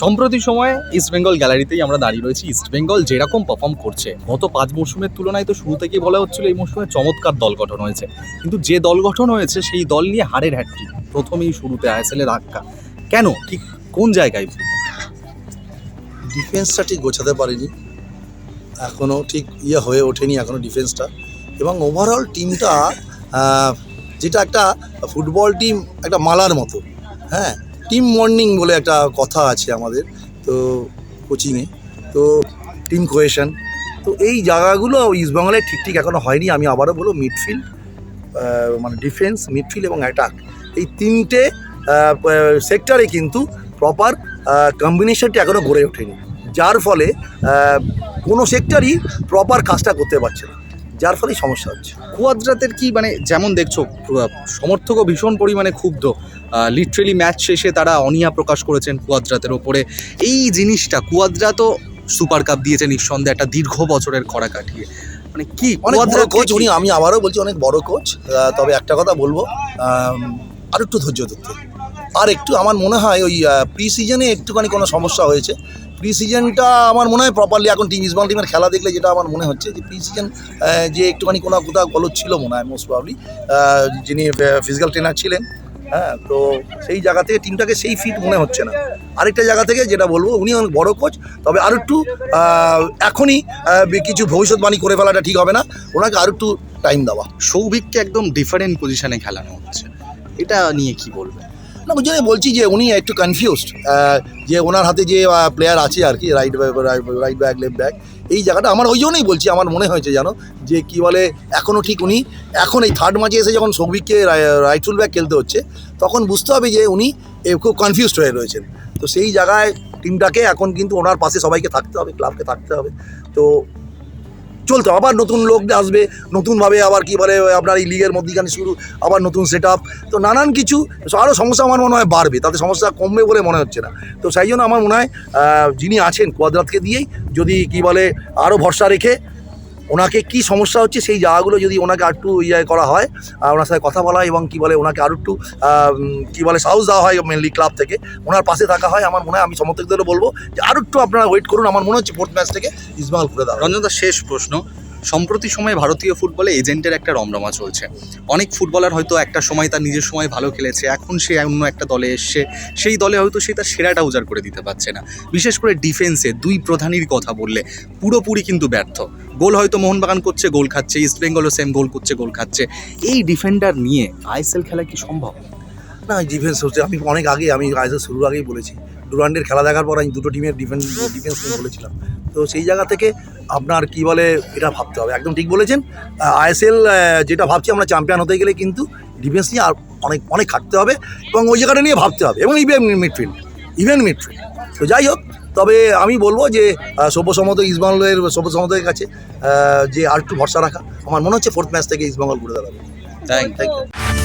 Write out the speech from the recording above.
সম্প্রতি সময়ে ইস্ট বেঙ্গল গ্যালারিতেই আমরা দাঁড়িয়ে রয়েছি। ইস্ট বেঙ্গল যেরকম পারফর্ম করছে, গত পাঁচ মৌসুমের তুলনায় তো শুরু থেকেই বলা হচ্ছিল এই মৌসুমে চমৎকার দল গঠন হয়েছে। কিন্তু যে দল গঠন হয়েছে, সেই দল নিয়ে হারের হ্যাট্রিক প্রথমেই শুরুতে আইএসএলের ধাক্কা। কেন? ঠিক কোন জায়গায়? ডিফেন্সটা ঠিক গোছাতে পারিনি। এখনও ঠিক ইয়ে হয়ে ওঠেনি এখনও ডিফেন্সটা এবং ওভারঅল টিমটা যেটা একটা ফুটবল টিম একটা মালার মতো। হ্যাঁ? টিম মর্নিং বলে একটা কথা আছে আমাদের, তো কোচিংয়ে। তো টিম কোয়েশন তো এই জায়গাগুলো ইস্টবেঙ্গলে ঠিক ঠিক এখনও হয়নি, আমি আবারও বলব মিডফিল্ড মানে ডিফেন্স মিডফিল্ড এবং অ্যাটাক এই তিনটে সেক্টরে কিন্তু প্রপার কম্বিনেশনটি এখনও গড়ে ওঠেনি। যার ফলে কোনো সেক্টরই প্রপার কাজটা করতে পারছে না। যার ফলেই সমস্যা হচ্ছে। কুয়াদ্রাতের কি মানে যেমন দেখছ সমর্থকও ভীষণ পরিমাণে ক্ষুব্ধ। লিটারেলি ম্যাচ শেষে তারা অনিয়া প্রকাশ করেছেন কুয়াদ্রাতের ওপরে। এই জিনিসটা কুয়াদ্রা তো সুপার কাপ দিয়েছে নিঃসন্দেহে একটা দীর্ঘ বছরের খরা কাটিয়ে। মানে কি অনেক বড় কোচ উনি আমি আবারও বলছি অনেক বড় কোচ তবে একটা কথা বলব আর একটু ধৈর্য ধরতে। আর একটু আমার মনে হয় ওই প্রি সিজনে একটুখানি কোনো সমস্যা হয়েছে। প্রি সিজনটা আমার মনে হয় প্রপারলি এখন টিম ইসবল টিমের খেলা দেখলে যেটা আমার মনে হচ্ছে যে প্রি সিজন যে একটুখানি কোনো কোথাও গলত ছিল মনে হয় মোস্ট প্রবলি যিনি ফিজিক্যাল ট্রেনার ছিলেন হ্যাঁ তো সেই জায়গা থেকে টিমটাকে সেই ফিট মনে হচ্ছে না। আরেকটা জায়গা থেকে যেটা বলব, উনি অনেক বড় কোচ তবে আর একটু এখনই কিছু ভবিষ্যৎবাণী করে ফেলাটা ঠিক হবে না। ওনাকে আর একটু টাইম দেওয়া। সৌভিককে একদম ডিফারেন্ট পজিশনে খেলানো হচ্ছে। এটা নিয়ে কি বলবে না, ওই জন্যই বলছি যে উনি একটু কনফিউজড যে ওনার হাতে যে প্লেয়ার আছে আর কি right right back left back এই জায়গাটা আমার ওই জন্যই বলছি, আমার মনে হয়েছে জানো যে কি বলে এখনও ঠিক উনি, এখন এই থার্ড ম্যাচে এসে যখন সৌভিককে রাইট ফুল ব্যাক খেলতে হচ্ছে, তখন বুঝতে হবে যে উনি খুব কনফিউজড হয়ে রয়েছেন। তো সেই জায়গায় টিমটাকে এখন কিন্তু ওনার পাশে সবাইকে থাকতে হবে ক্লাবকে থাকতে হবে। তো চলতে। আবার নতুন লোক আসবে, নতুনভাবে আবার কী বলে আপনার এই লিগের মধ্যিখানে শুরু, আবার নতুন সেট তো নানান কিছু আরও সমস্যা আমার মনে হয় বাড়বে, তাতে সমস্যা কমবে বলে মনে হচ্ছে না তো সেই জন্য আমার মনে হয় যিনি আছেন কোয়াদ্রাতকে দিয়েই যদি কি বলে আরও ভরসা রেখে ওনাকে কি সমস্যা হচ্ছে সেই জায়গাগুলো যদি ওনাকে আর একটু ইয়ে করা হয় ওনার সাথে কথা বলা এবং কি বলে ওনাকে আরও একটু কী বলে সাহস দেওয়া হয় মেনলি ক্লাব থেকে, ওনার পাশে থাকা হয়। আমার মনে হয় আমি সমর্থকদেরও বলব যে আরও একটু আপনারা ওয়েট করুন। আমার মনে হচ্ছে ফোর্থ ম্যাচ থেকে ইসমাল করে দেওয়া রঞ্জন শেষ প্রশ্ন। সম্প্রতি সময়ে ভারতীয় ফুটবলে এজেন্টের একটা রমরমা চলছে। অনেক ফুটবলার হয়তো একটা সময় তার নিজের সময় ভালো খেলেছে, এখন সে অন্য একটা দলে এসছে, সেই দলে হয়তো সে তার সেরাটা উজাড় করে দিতে পারছে না। বিশেষ করে ডিফেন্সে দুই প্রধানীর কথা বললে, পুরোপুরি কিন্তু ব্যর্থ। গোল হয়তো মোহনবাগান করছে, গোল খাচ্ছে ইস্ট বেঙ্গলও সেম গোল করছে, গোল খাচ্ছে। এই ডিফেন্ডার নিয়ে আইএসএল খেলা কি সম্ভব? না ডিফেন্স হচ্ছে, আমি অনেক আগে আমি আইএসএল শুরুর আগেই বলেছি। ডুরান্ডের খেলা দেখার পর আমি দুটো টিমের ডিফেন্স ডিফেন্স নিয়ে বলেছিলাম। তো সেই জায়গা থেকে আপনার কি বলে এটা ভাবতে হবে। একদম ঠিক বলেছেন। আইএসএল যেটা ভাবছি আমরা চ্যাম্পিয়ন হতে গেলে কিন্তু ডিফেন্স নিয়ে আর অনেক অনেক খাটতে হবে এবং ওই জায়গাটা নিয়ে ভাবতে হবে এবং ইভেন মিডফিল্ড ইভেন মিডফিল্ড তো যাই হোক তবে আমি বলব যে আহ, সব্যসমত ইস্টবেঙ্গলের সব্যসমতের কাছে যে আর একটু ভরসা রাখা। আমার মনে হচ্ছে ফোর্থ ম্যাচ থেকে ইস্টবেঙ্গল ঘুরে দাঁড়াবে। Thank thank you